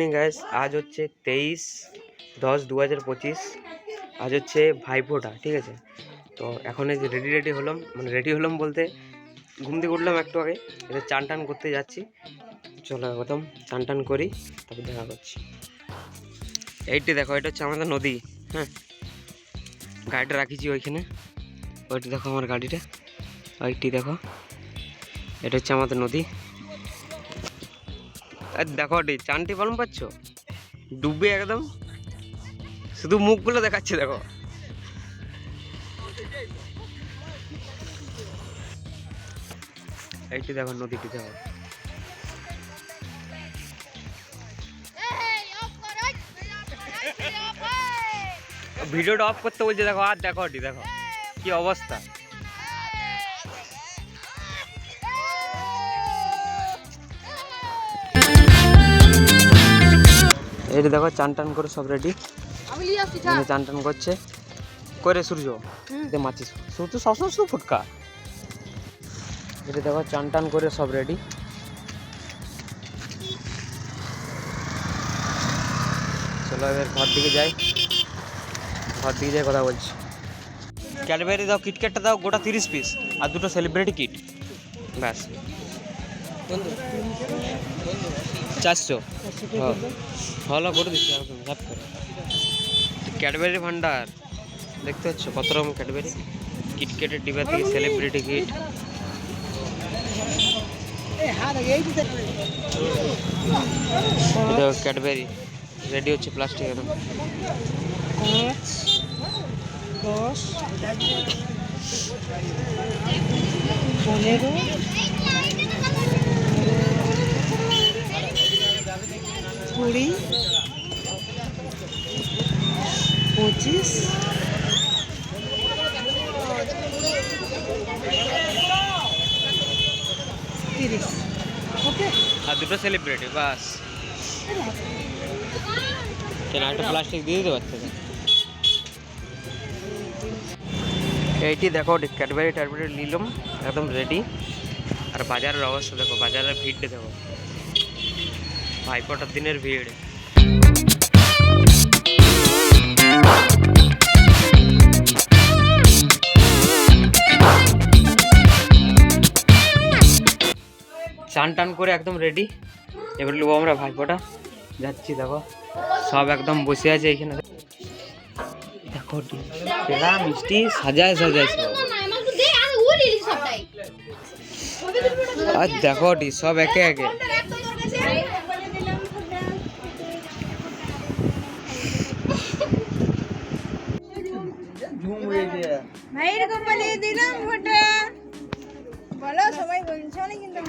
Morning guys আজ হচ্ছে তেইশ দশ দু হাজার পঁচিশ। আজ হচ্ছে ভাইফোঁটা, ঠিক আছে? তো এখন এই যে রেডি রেডি হলাম। মানে রেডি হলাম বলতে ঘুম থেকে উঠলাম একটু আগে। এটা চান টান করতে যাচ্ছি। চলো একদম চান টান করি, তারপর দেখা করছি। এইটি দেখো, এটা হচ্ছে আমাদের নদী হ্যাঁ? গাড়িটা রাখিছি ওইখানে। ওইটি দেখো আমার গাড়িটা। ওইটি দেখো, এটা হচ্ছে আমাদের নদী। আর দেখো চানটি পালন পাচ্ছ? ডুবে একদম। শুধু মুখগুলো দেখাচ্ছে, দেখো। এইটি দেখো নদীটি, দেখো। ভিডিওটা অফ করতে বলছে, দেখো, আর দেখো দেখো। কি অবস্থা? এইটি দেখো চান টান করে সব রেডি চান টান করছে। করে সূর্য মাছিস সূর্য সবসময় শুধু ফুটকা। এটা দেখো চান টান করে সব রেডি চলো এবার ঘর দিকে যাই। ঘর দিকে যাই কথা বলছি। ক্যাডবেরি দাও কিটক্যাটটা দাও গোটা তিরিশ পিস আর দুটো সেলিব্রিটি কিট ব্যাস। চারশো। হ্যাঁ। ভালো করে দিচ্ছি ক্যাডবেরি ভান্ডার দেখতে পাচ্ছ কত রকম ক্যাডবেরি? কিটকেটের ডিবা থেকে সেলিব্রিটি কিট ক্যাডবেরি রেডি হচ্ছে প্লাস্টিক একদম দশ পনেরো কুড়ি পঁচিশ। তিরিশ। ওকে। আর দুটো সেলিব্রিটি বাস। কেন একটা প্লাস্টিক দিয়ে দিতে পারছে এইটি দেখো ক্যাডবেরি ট্যাডবেরি নিলাম একদম রেডি আর বাজারের অবস্থা দেখো বাজারের ভিড়টা দেখো। ভাইফোঁটার দিনের ভিড়। চান টান করে একদম রেডি এবার নেব আমরা ভাইফোঁটা যাচ্ছি, দেখো। সব একদম বসে আছে এখানে। দেখো পেড়া মিষ্টি, সাজায় সাজায় সব। আর দেখো সব একে একে। ভাইয়ের কপালে দিলাম ফোটা। বলো সবাই বলছো না কিন্তু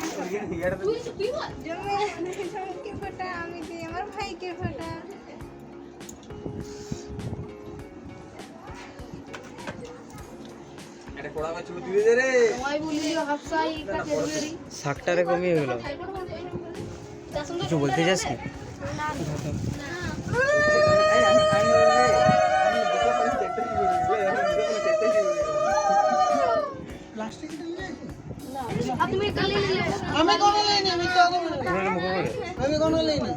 জমিকে ফোটা আমি দিই আমার ভাইকে ফোটা। শাকটারে কমিয়ে গেল কিছু বলতে চাস কি? আমি কোনো লইনি আমি তো আমি কোনো লইনি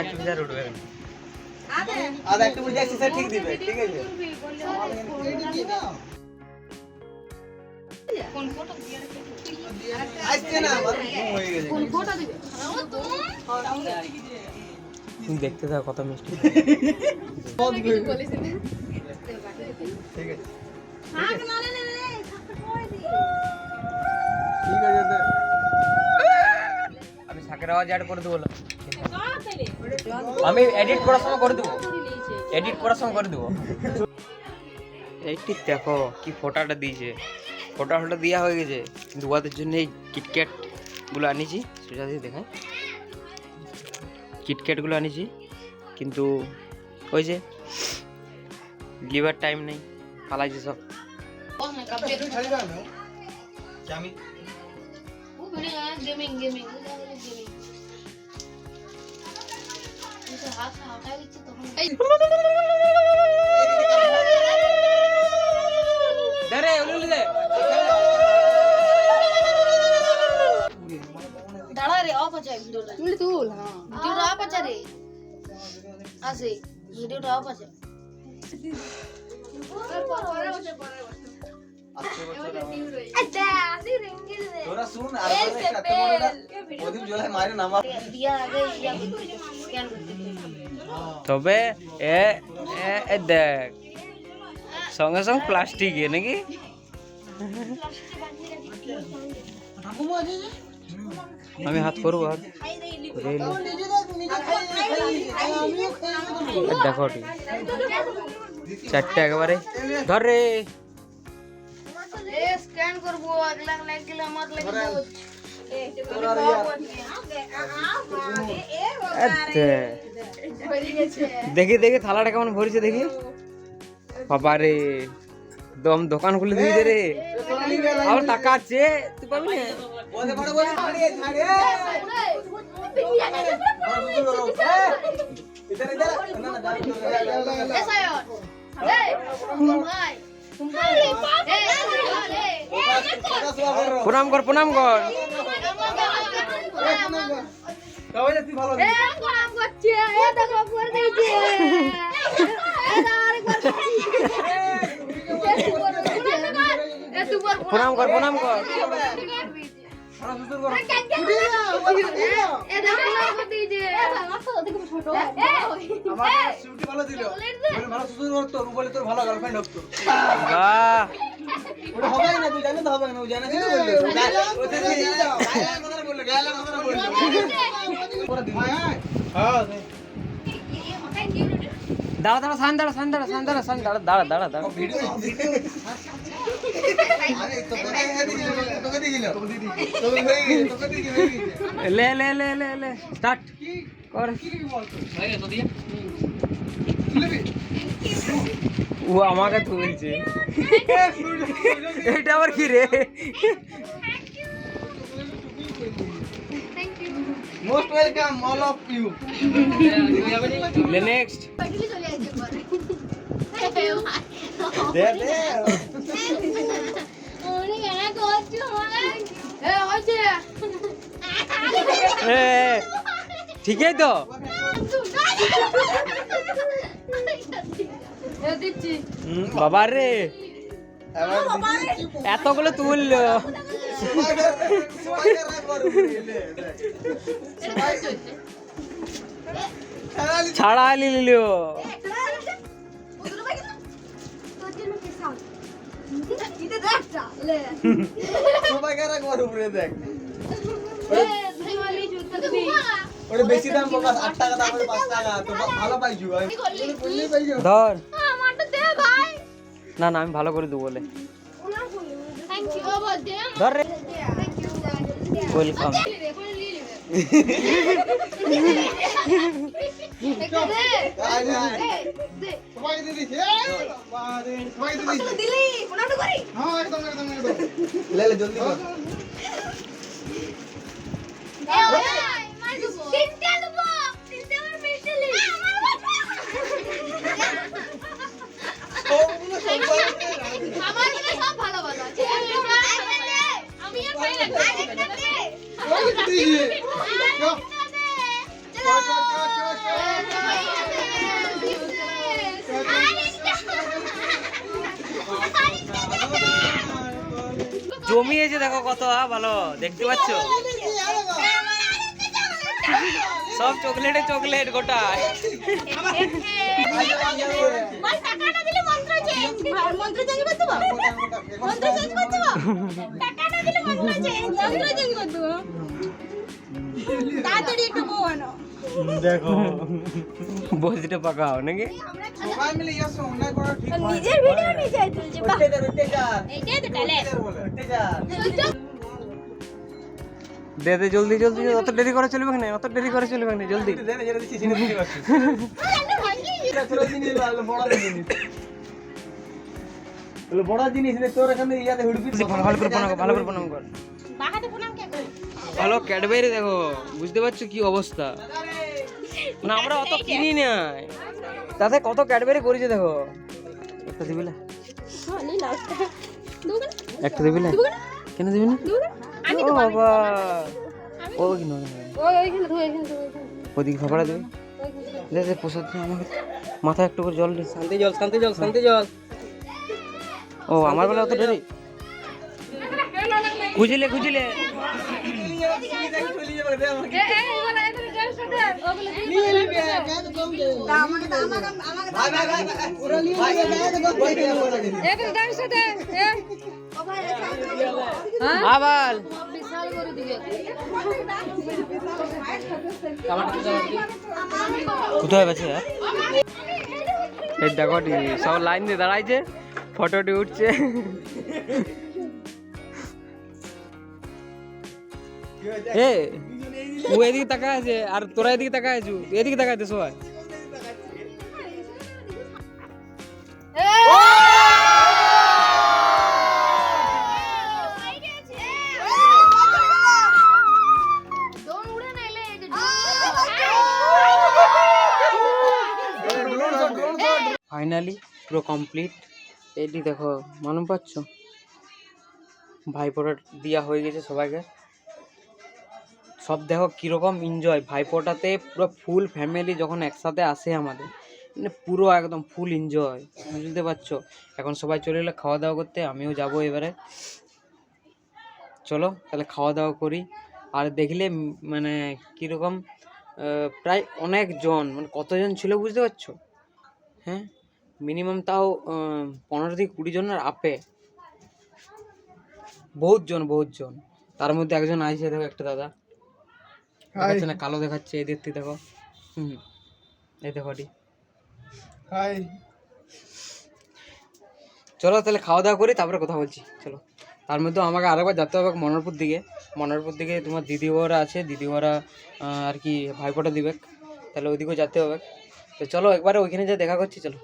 একটু বিজার উঠবে আদা একটু বুঝে আসছি ঠিক দিবে ঠিক আছে? হয়ে গেছে তুমি দেখতে থাকো কত মিষ্টি। ঠিক আছে। ঠিক আছে আমি শাকের আওয়াজ অ্যাড করে দেবো। আমি এডিট করার সময় করে দেবো। এডিট করার সময় করে দেবো। এইটি দেখো কি ফোটাটা দিয়েছে। ফোটা ফোটা দেওয়া হয়ে গেছে কিন্তু ওদের জন্য এই কিটক্যাটগুলো আনিছি সোজা দিয়ে দেখায় কিটক্যাটগুলো আনিছি কিন্তু ওই যে गिव टाइम नहीं। पाला जी सब। कौन है कब तक चल रहा है क्या मी वो बने आ गेमिंग गेमिंग तू तू रे। रे वीडियो वीडियो তবে এ দেখ। সঙ্গে সঙ্গে প্লাস্টিক এ নাকি? আমি হাত করব। এ দেখো চারটে একেবারে। ধর রে। দে। দেখি দেখি থালাটা কেমন ভরেছে দেখি। বাবা রে দম দোকান খুলে দিয়ে রে আবার টাকা আছে তুই পাবি প্রণাম কর প্রণাম কর তুই ভালো গায়লা কথা বললে হ্যাঁ দাঁড়া দাঁড়া, সান দাঁড়া সান দাঁড়া সান দাঁড়া সান দাঁড়া দাঁড়া দাঁড়া দাঁড়া। ভিডিও ভিডিও আরে তোকে দিছিল তোকে দিছিল তোকে হয়ে গেছে তোকে দিছিল হয়ে গেছে লে লে লে লে লে স্টার্ট কর ও আমাকে তুলছে। এটা আবার কি রে? Most welcome all of you লে নেক্সট দে দে এ ঠিকই তো। বাবা রে। এতগুলো তুললো। ছাড়া লিলো। উপরে দেখ। ওটা বেশি দাম 8 টাকা দাম 5 টাকা তো ভালো পাইছো ধর। না না আমি ভালো করে দেবো বলে। ধর রে। ওয়েলকাম সবাই দিদি সবাই দিদি দিলি। কোনটা করি? একদম একদম একদম। লে লে জলদি কর। সবগুলো আমার সব ভালো ভালো আছে। আমি আর পাই না। জমিয়েছে দেখো কত ভালো দেখতে পাচ্ছ? সব চকলেটে চকলেট গোটা। তাড়াতাড়ি একটু আনো দেখো। বসিটা পাকাও নাকি? সবাই মিলে সঙ্গে করা ঠিক নিজের ভিডিও নিজেই তুলছে বাহ এইটাই তো ট্যালেন্ট অত্যাচার দে দে জলদি জলদি অত দেরি করে চলবে না অত দেরি করে চলবে না জলদি। দে না যেটা দিচ্ছি সেটা দিতে পারছি এটা ছোট জিনিস বড় জিনিস। বলে বড় জিনিস রে তোর এখানে ইয়াতে হুড়বি। ভালো করে প্রণাম ভালো করে প্রণাম কর। বাহাতে প্রণাম কে করে? ভালো ক্যাডবেরি দেখো বুঝতে পারছ কি অবস্থা? না আমরা অত কিনি নাই। তাতে কত ক্যাডবেরি করেছে দেখো। একটা দিবি না লাস্ট দুগুলো একটা দিবি না কেন দিবি না? ও বাবা। ও কি নয় ওদিকে খাবারটা দেবে। দে দে প্রসাদ দে আমাকে। মাথায় একটু করে জল দে। শান্তি জল শান্তি জল শান্তি জল। ও আমার বেলা অত দেরি? খুঁজিলে খুঁজিলে ভাই যাবে কোথায় গেছে এই দেখো সব লাইন দিয়ে দাঁড়াইছে ফটোটি উঠছে। এ ও এদিকে তাকায় আছে, আর তোরা এদিকে তাকায় আছু? এদিকে তাকায় আছে সবাই। ফাইনালি পুরো কমপ্লিট এটি দেখো মানুষ পাচ্ছ? ভাইপোটা দেওয়া হয়ে গেছে সবাইকে। সব দেখো কীরকম এনজয় ভাইপোটাতে পুরো ফুল ফ্যামিলি যখন একসাথে আসে আমাদের মানে পুরো একদম ফুল এনজয় বুঝতে পারছ? এখন সবাই চলে এলো খাওয়া দাওয়া করতে, আমিও যাব এবারে। চলো, তাহলে খাওয়া দাওয়া করি। আর দেখলে মানে কীরকম প্রায় অনেক জন মানে কতজন ছিল বুঝতে পারছ? হ্যাঁ? মিনিমাম তাও পনেরো থেকে কুড়ি জনের আপে। বহুত জন বহুত জন তার মধ্যে একজন আইসে দেখো একটা দাদা। দেখাচ্ছে না কালো দেখাচ্ছে এই দেখতে দেখো। হুম এই দেখো হাই। চলো তাহলে খাওয়া দাওয়া করি তারপরে কথা বলছি চলো। তার মধ্যে আমাকে আরেকবার যেতে হবে মনোরপুর দিকে। মনোরপুর দিকে তোমার দিদি ওরা আছে দিদি আহ, আর কি ভাইফোঁটা দিবে। তাহলে ওইদিকেও যেতে হবে। তো চলো একবারে ওইখানে যা দেখা করছি চলো।